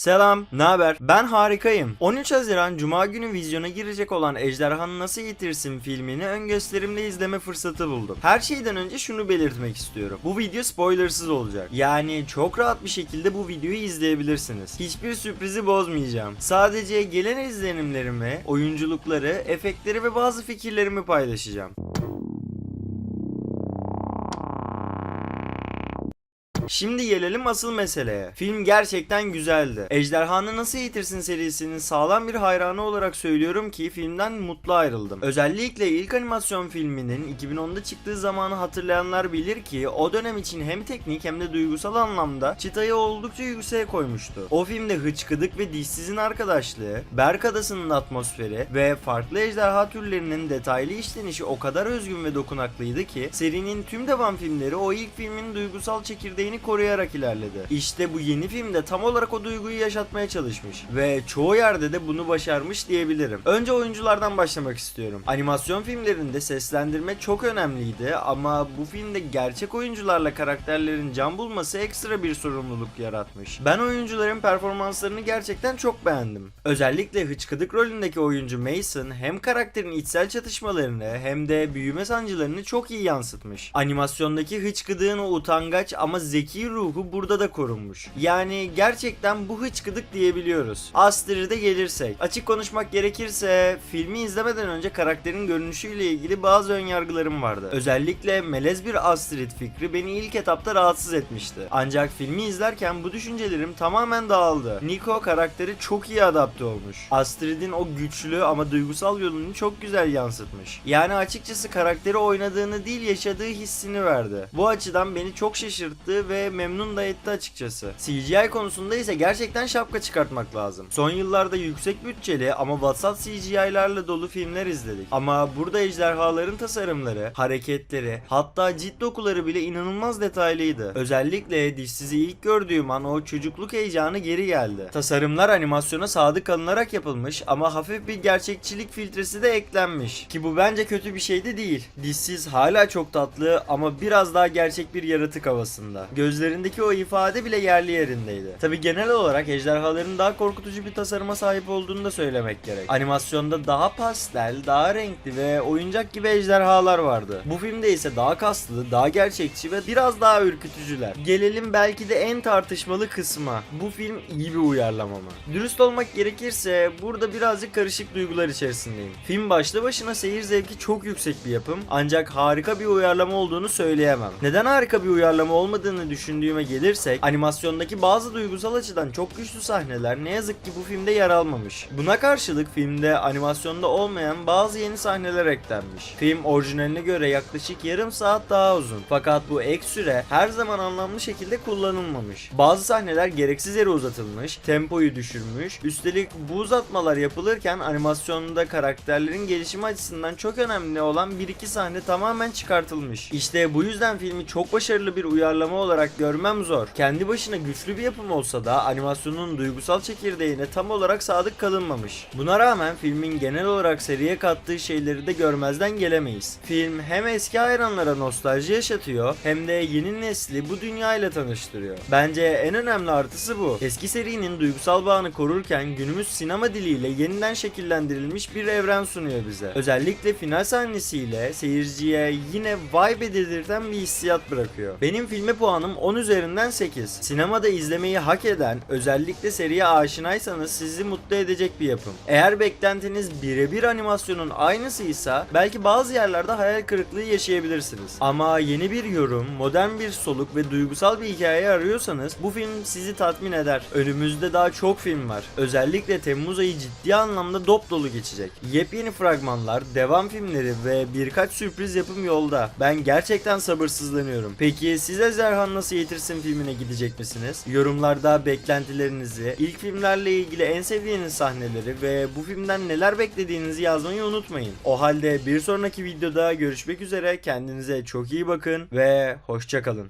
Selam, ne haber? Ben harikayım. 13 Haziran Cuma günü vizyona girecek olan Ejderhanı Nasıl Yitirsin filmini ön gösterimde izleme fırsatı buldum. Her şeyden önce şunu belirtmek istiyorum. Bu video spoilersız olacak. Yani çok rahat bir şekilde bu videoyu izleyebilirsiniz. Hiçbir sürprizi bozmayacağım. Sadece gelen izlenimlerimi, oyunculukları, efektleri ve bazı fikirlerimi paylaşacağım. Şimdi gelelim asıl meseleye. Film gerçekten güzeldi. Ejderhanı Nasıl Yitirsin serisinin sağlam bir hayranı olarak söylüyorum ki filmden mutlu ayrıldım. Özellikle ilk animasyon filminin 2010'da çıktığı zamanı hatırlayanlar bilir ki o dönem için hem teknik hem de duygusal anlamda çıtayı oldukça yükseğe koymuştu. O filmde hıçkıdık ve dişsizin arkadaşlığı, Berk Adası'nın atmosferi ve farklı ejderha türlerinin detaylı işlenişi o kadar özgün ve dokunaklıydı ki serinin tüm devam filmleri o ilk filmin duygusal çekirdeğini koruyarak ilerledi. İşte bu yeni filmde tam olarak o duyguyu yaşatmaya çalışmış ve çoğu yerde de bunu başarmış diyebilirim. Önce oyunculardan başlamak istiyorum. Animasyon filmlerinde seslendirme çok önemliydi ama bu filmde gerçek oyuncularla karakterlerin can bulması ekstra bir sorumluluk yaratmış. Ben oyuncuların performanslarını gerçekten çok beğendim. Özellikle hıçkıdık rolündeki oyuncu Mason hem karakterin içsel çatışmalarını hem de büyüme sancılarını çok iyi yansıtmış. Animasyondaki hıçkıdığın o utangaç ama zeki ruhu burada da korunmuş. Yani gerçekten bu hıçkıdık diyebiliyoruz. Astrid'e gelirsek. Açık konuşmak gerekirse filmi izlemeden önce karakterin görünüşüyle ilgili bazı önyargılarım vardı. Özellikle melez bir Astrid fikri beni ilk etapta rahatsız etmişti. Ancak filmi izlerken bu düşüncelerim tamamen dağıldı. Nico karakteri çok iyi adapte olmuş. Astrid'in o güçlü ama duygusal yolunu çok güzel yansıtmış. Yani açıkçası karakteri oynadığını değil yaşadığı hissini verdi. Bu açıdan beni çok şaşırttı ve memnun da etti açıkçası. CGI konusunda ise gerçekten şapka çıkartmak lazım. Son yıllarda yüksek bütçeli ama vatsat CGI'larla dolu filmler izledik. Ama burada ejderhaların tasarımları, hareketleri, hatta cilt dokuları bile inanılmaz detaylıydı. Özellikle dişsizi ilk gördüğüm an o çocukluk heyecanı geri geldi. Tasarımlar animasyona sadık kalınarak yapılmış ama hafif bir gerçekçilik filtresi de eklenmiş. Ki bu bence kötü bir şey de değil. Dişsiz hala çok tatlı ama biraz daha gerçek bir yaratık havasında. Gözlerindeki o ifade bile yerli yerindeydi. Tabi genel olarak ejderhaların daha korkutucu bir tasarıma sahip olduğunu da söylemek gerek. Animasyonda daha pastel, daha renkli ve oyuncak gibi ejderhalar vardı. Bu filmde ise daha kaslı, daha gerçekçi ve biraz daha ürkütücüler. Gelelim belki de en tartışmalı kısma. Bu film iyi bir uyarlama mı? Dürüst olmak gerekirse burada birazcık karışık duygular içerisindeyim. Film başlı başına seyir zevki çok yüksek bir yapım ancak harika bir uyarlama olduğunu söyleyemem. Neden harika bir uyarlama olmadığını düşündüğüme gelirsek animasyondaki bazı duygusal açıdan çok güçlü sahneler ne yazık ki bu filmde yer almamış. Buna karşılık filmde animasyonda olmayan bazı yeni sahneler eklenmiş. Film orijinaline göre yaklaşık yarım saat daha uzun. Fakat bu ek süre her zaman anlamlı şekilde kullanılmamış. Bazı sahneler gereksiz yere uzatılmış, tempoyu düşürmüş. Üstelik bu uzatmalar yapılırken animasyonda karakterlerin gelişimi açısından çok önemli olan bir iki sahne tamamen çıkartılmış. İşte bu yüzden filmi çok başarılı bir uyarlama olarak görmem zor. Kendi başına güçlü bir yapım olsa da animasyonun duygusal çekirdeğine tam olarak sadık kalınmamış. Buna rağmen filmin genel olarak seriye kattığı şeyleri de görmezden gelemeyiz. Film hem eski hayranlara nostalji yaşatıyor hem de yeni nesli bu dünya ile tanıştırıyor. Bence en önemli artısı bu. Eski serinin duygusal bağını korurken günümüz sinema diliyle yeniden şekillendirilmiş bir evren sunuyor bize. Özellikle final sahnesiyle seyirciye yine vibe dedirten bir hissiyat bırakıyor. Benim filme puanım 10 üzerinden 8. Sinemada izlemeyi hak eden, özellikle seriye aşinaysanız sizi mutlu edecek bir yapım. Eğer beklentiniz birebir animasyonun aynısıysa belki bazı yerlerde hayal kırıklığı yaşayabilirsiniz. Ama yeni bir yorum, modern bir soluk ve duygusal bir hikaye arıyorsanız bu film sizi tatmin eder. Önümüzde daha çok film var. Özellikle Temmuz ayı ciddi anlamda dop dolu geçecek. Yepyeni fragmanlar, devam filmleri ve birkaç sürpriz yapım yolda. Ben gerçekten sabırsızlanıyorum. Peki siz Ejderhan Nasıl Yitirsin filmine gidecek misiniz? Yorumlarda beklentilerinizi, ilk filmlerle ilgili en sevdiğiniz sahneleri ve bu filmden neler beklediğinizi yazmayı unutmayın. O halde bir sonraki videoda görüşmek üzere. Kendinize çok iyi bakın ve hoşçakalın.